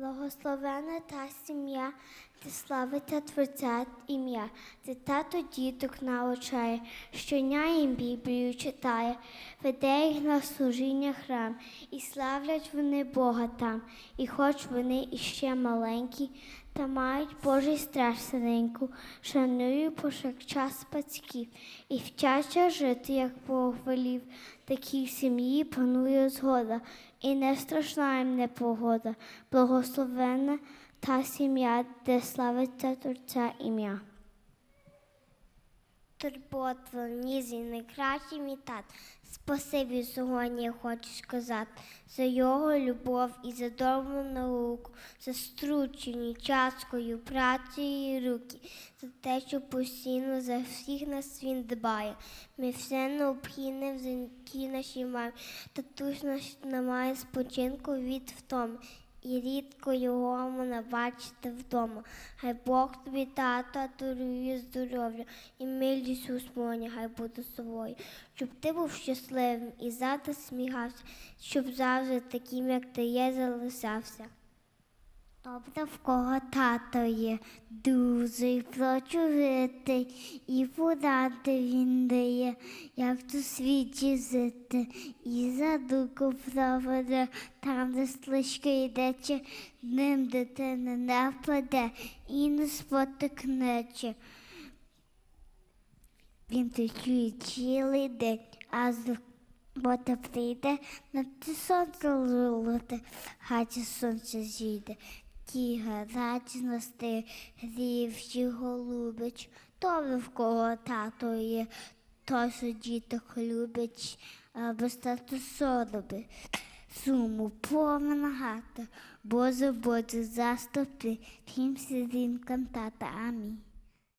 Благословена та сім'я, де славиться Творця ім'я, де тато діток навчає, щодня їм Біблію читає, веде їх на служіння храм, і славлять вони Бога там, і хоч вони іще маленькі, та мають Божий страж синеньку, шаную повсякчас батьків, і вчаться жити, як Бог велів. Такій сім'ї панує згода, і не страшна їм непогода, благословена та сім'я, де славиться Творця ім'я. Турботливий, найкращий мій тат. Спасибі сьогодні я хочу сказати за його любов і за добру науку, за стручені часткою праці і руки, за те, що постійно за всіх нас він дбає. Ми все необхідне в житті нашій маємо. Татусь наш не спочинку від втоми. І рідко його мене бачити вдома. Хай Бог тобі, тато, дарує здоров'я і милість смоні, хай буде собою. Щоб ти був щасливим і завжди сміхався, щоб завжди таким, як ти є, залишався. Добре, в кого тато є, дуже прочувитий, і поради він дає, як у світі жити, і за дуку проведе, там, де слишка йде, чи ним дитина не впаде і не спотикнече. Він то чує цілий день, а з роботи прийде, на те сонце лилоти, хаті сонце зійде. Ті радісності грівші голубич, то ви в кого тато є, то що діток любить, без тато сороби. Суму повна гата, Боже, Боже, заступи, всім сирінкам тата, амінь.